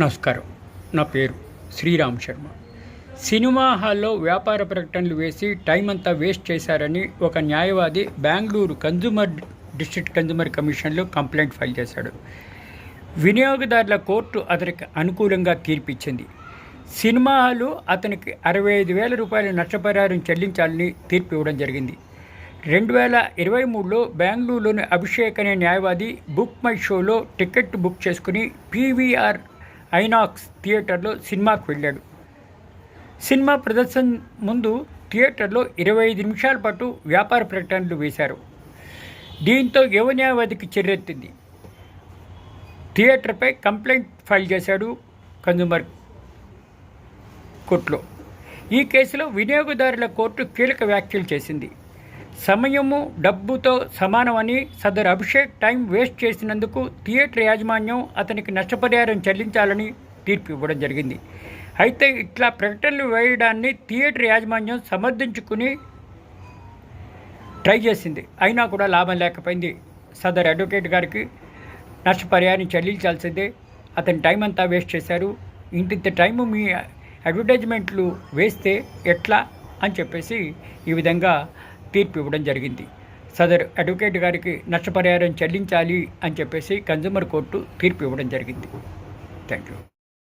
నమస్కారం. నా పేరు శ్రీరామ్ శర్మ. సినిమా హాల్లో వ్యాపార ప్రకటనలు వేసి టైం అంతా వేస్ట్ చేశారని ఒక న్యాయవాది బెంగళూరు కన్జ్యూమర్ డిస్ట్రిక్ట్ కన్జ్యూమర్ కమిషన్లో కంప్లైంట్ ఫైల్ చేశాడు. వినియోగదారుల కోర్టు అతనికి అనుకూలంగా తీర్పిచ్చింది. సినిమా హాలు అతనికి అరవై ఐదు వేల రూపాయల నష్టపరిహారం చెల్లించాలని తీర్పు ఇవ్వడం జరిగింది. రెండు వేల ఇరవై మూడులో బెంగళూరులోని అభిషేక్ అనే న్యాయవాది బుక్ మై షోలో టికెట్ బుక్ చేసుకుని పీవీఆర్ ఐనాక్స్ థియేటర్లో సినిమాకు వెళ్ళాడు. సినిమా ప్రదర్శన ముందు థియేటర్లో ఇరవై ఐదు నిమిషాల పాటు వ్యాపార ప్రకటనలు వేశారు. దీంతో యువ న్యాయవాదికి చెర్రెత్తింది థియేటర్పై కంప్లైంట్ ఫైల్ చేశాడు కన్జ్యూమర్ కోర్టులో. ఈ కేసులో వినియోగదారుల కోర్టు కీలక వ్యాఖ్యలు చేసింది. సమయము డబ్బుతో సమానమని సదరు అభిషేక్ టైం వేస్ట్ చేసినందుకు థియేటర్ యాజమాన్యం అతనికి నష్టపరిహారం చెల్లించాలని తీర్పు ఇవ్వడం జరిగింది. అయితే ఇట్లా ప్రకటనలు వేయడాన్ని థియేటర్ యాజమాన్యం సమర్థించుకుని ట్రై చేసింది. అయినా కూడా లాభం లేకపోయింది. సదర్ అడ్వకేట్ గారికి నష్టపరిహారం చెల్లించాల్సిందే. అతని టైం అంతా వేస్ట్ చేశారు. ఇంతింత టైము మీ అడ్వర్టైజ్మెంట్లు వేస్తే ఎట్లా అని చెప్పేసి ఈ విధంగా తీర్పు ఇవ్వడం జరిగింది. సదర్ అడ్వకేట్ గారికి నష్టపరిహారం చెల్లించాలి అని చెప్పేసి కన్జ్యూమర్ కోర్టు తీర్పు ఇవ్వడం జరిగింది. Thank you